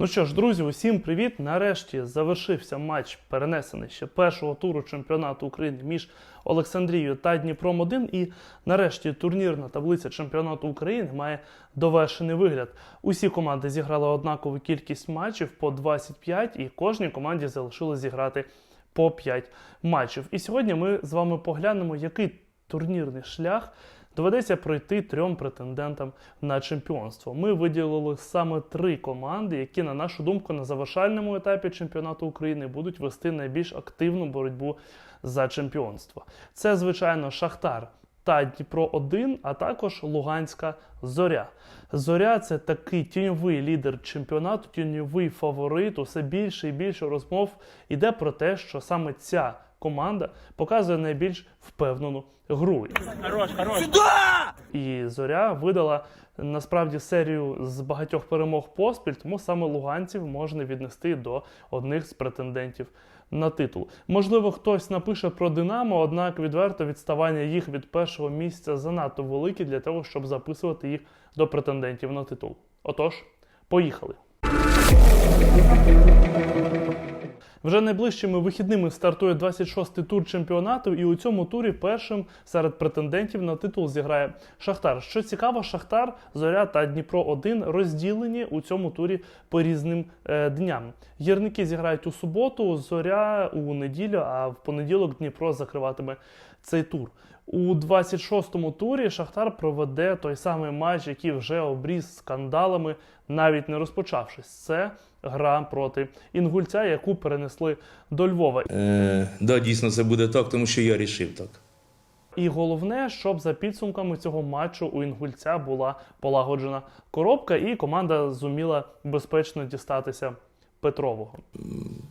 Ну що ж, друзі, усім привіт! Нарешті завершився матч, перенесений ще першого туру чемпіонату України між Олександрією та Дніпром 1 І нарешті турнірна таблиця чемпіонату України має довершений вигляд. Усі команди зіграли однакову кількість матчів по 25, і кожній команді залишилось зіграти по 5 матчів. І сьогодні ми з вами поглянемо, який турнірний шлях доведеться пройти трьом претендентам на чемпіонство. Ми виділили саме три команди, які, на нашу думку, на завершальному етапі чемпіонату України будуть вести найбільш активну боротьбу за чемпіонство. Це, звичайно, Шахтар. Та Дніпро 1, а також Луганська Зоря. Зоря це такий тіньовий лідер чемпіонату, тіньовий фаворит. Усе більше і більше розмов іде про те, що саме ця команда показує найбільш впевнену гру. Хорош, хорош. І Зоря видала насправді серію з багатьох перемог поспіль, тому саме луганців можна віднести до одних з претендентів на титул. Можливо, хтось напише про Динамо, однак відверто відставання їх від першого місця занадто велике для того, щоб записувати їх до претендентів на титул. Отож, поїхали. Вже найближчими вихідними стартує 26-й тур чемпіонату, і у цьому турі першим серед претендентів на титул зіграє Шахтар. Що цікаво, Шахтар, Зоря та Дніпро 1 розділені у цьому турі по різним е, дням. Гірники зіграють у суботу, зоря у неділю, а в понеділок Дніпро закриватиме цей тур. У 26-му турі Шахтар проведе той самий матч, який вже обріз скандалами, навіть не розпочавшись. Це гра проти інгульця, яку перенесли до Львова. Е, да, дійсно, це буде так, тому що я рішив так. І головне, щоб за підсумками цього матчу у інгульця була полагоджена коробка, і команда зуміла безпечно дістатися Петрового.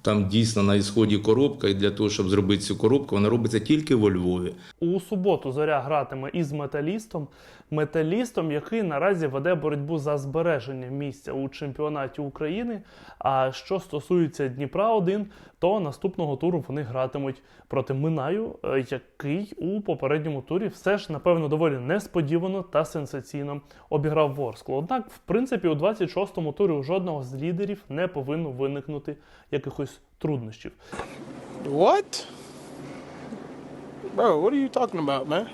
Там дійсно на ісході коробка, і для того, щоб зробити цю коробку, вона робиться тільки во Львові. У суботу зоря гратиме із металістом. Металістом, який наразі веде боротьбу за збереження місця у чемпіонаті України. А що стосується Дніпра 1 то наступного туру вони гратимуть проти Минаю, е, який у попередньому турі все ж напевно доволі несподівано та сенсаційно обіграв Ворсклу. Однак, в принципі, у 26-му турі у жодного з лідерів не повинно виникнути якихось труднощів. What? Bro, what are you talking about, man?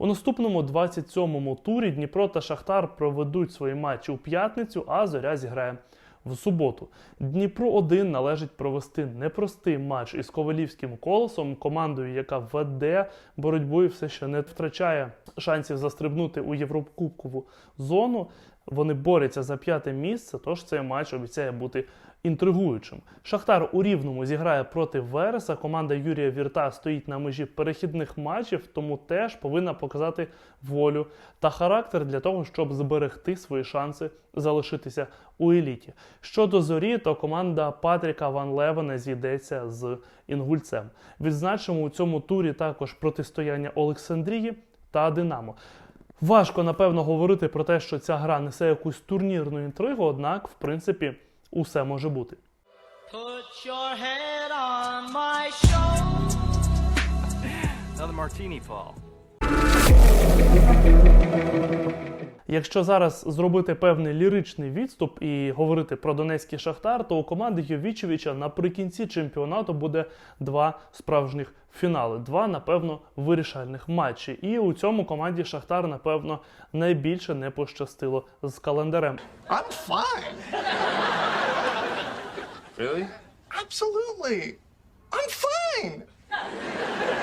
У наступному 27-му турі Дніпро та Шахтар проведуть свої матчі у п'ятницю, а Зоря зіграє в суботу. Дніпро 1 належить провести непростий матч із Ковалівським колосом, командою, яка веде боротьбу і все ще не втрачає шансів застрибнути у Єврокубкову зону. Вони борються за п'яте місце, тож цей матч обіцяє бути інтригуючим. Шахтар у рівному зіграє проти Вереса. Команда Юрія Вірта стоїть на межі перехідних матчів, тому теж повинна показати волю та характер для того, щоб зберегти свої шанси залишитися у еліті. Щодо зорі, то команда Патріка Ван Левена зійдеться з інгульцем. Відзначимо у цьому турі також протистояння Олександрії та Динамо. Важко напевно говорити про те, що ця гра несе якусь турнірну інтригу, однак, в принципі, усе може бути. Put your head on my shoulder. Another martini fall. Якщо зараз зробити певний ліричний відступ і говорити про Донецький Шахтар, то у команди Йовічевича наприкінці чемпіонату буде два справжніх фінали, два, напевно, вирішальних матчі. І у цьому команді Шахтар, напевно, найбільше не пощастило з календарем. I'm fine. Really? Absolutely. I'm fine.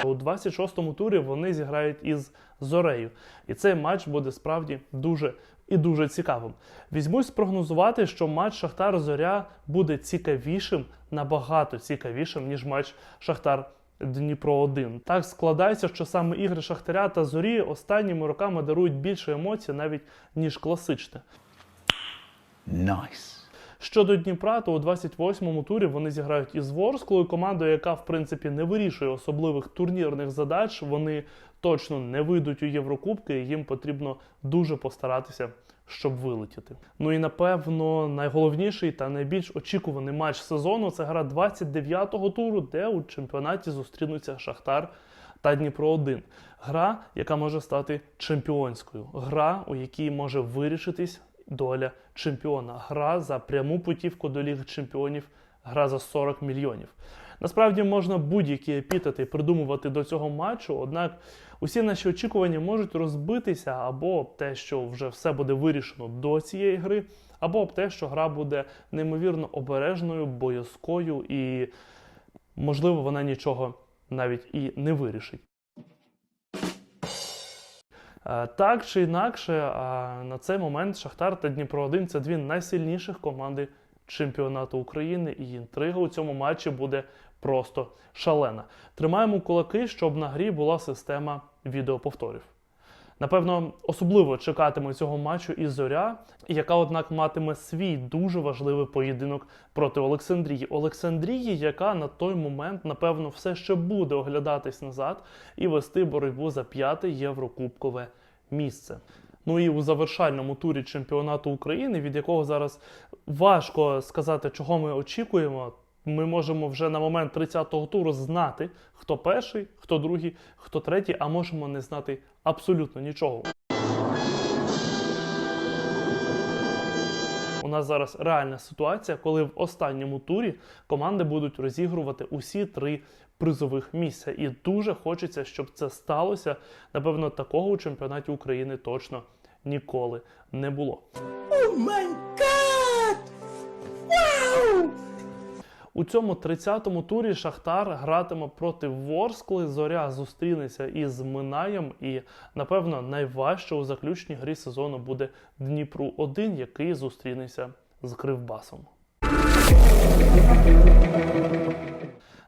У 26-му турі вони зіграють із Зорею. І цей матч буде справді дуже і дуже цікавим. Візьмусь спрогнозувати, що матч Шахтар Зоря буде цікавішим, набагато цікавішим, ніж матч Шахтар. Дніпро 1 так складається, що саме ігри Шахтаря та Зорі останніми роками дарують більше емоцій навіть ніж класичне. Nice. Щодо Дніпра, то у 28-му турі вони зіграють із Ворсклою, командою, яка в принципі не вирішує особливих турнірних задач. Вони точно не вийдуть у Єврокубки, і їм потрібно дуже постаратися, щоб вилетіти. Ну і напевно найголовніший та найбільш очікуваний матч сезону це гра 29-го туру, де у чемпіонаті зустрінуться Шахтар та Дніпро 1 Гра, яка може стати чемпіонською, гра, у якій може вирішитись доля чемпіона. Гра за пряму путівку до Ліги Чемпіонів, гра за 40 мільйонів. Насправді можна будь-які епітети придумувати до цього матчу, однак усі наші очікування можуть розбитися або об те, що вже все буде вирішено до цієї гри, або об те, що гра буде неймовірно обережною, боязкою і, можливо, вона нічого навіть і не вирішить. Е, Так чи інакше, е, на цей момент Шахтар та Дніпро 1 це дві найсильніших команди чемпіонату України, і інтрига у цьому матчі буде просто шалена. Тримаємо кулаки, щоб на грі була система відеоповторів. Напевно, особливо чекатиме цього матчу і зоря, яка, однак, матиме свій дуже важливий поєдинок проти Олександрії. Олександрії, яка на той момент, напевно, все ще буде оглядатись назад і вести боротьбу за п'яте єврокубкове місце. Ну і у завершальному турі чемпіонату України, від якого зараз важко сказати, чого ми очікуємо. Ми можемо вже на момент 30-го туру знати, хто перший, хто другий, хто третій, а можемо не знати абсолютно нічого. У нас зараз реальна ситуація, коли в останньому турі команди будуть розігрувати усі три призових місця. І дуже хочеться, щоб це сталося. Напевно, такого у чемпіонаті України точно ніколи не було. У цьому 30-му турі Шахтар гратиме проти Ворскли. Зоря зустрінеться із Минаєм. І, напевно, найважче у заключній грі сезону буде Дніпру 1 який зустрінеться з Кривбасом.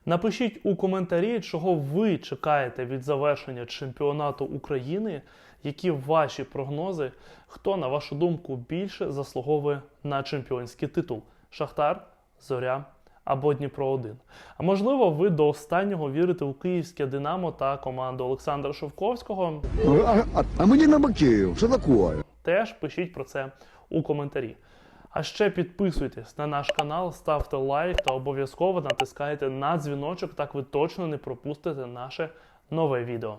Напишіть у коментарі, чого ви чекаєте від завершення чемпіонату України, які ваші прогнози, хто, на вашу думку, більше заслуговує на чемпіонський титул: Шахтар, Зоря або Дніпро 1. А можливо, ви до останнього вірите у київське Динамо та команду Олександра Шовковського. А, а, а мені на Макеїв, що таке? Теж пишіть про це у коментарі. А ще підписуйтесь на наш канал, ставте лайк та обов'язково натискайте на дзвіночок, так ви точно не пропустите наше нове відео.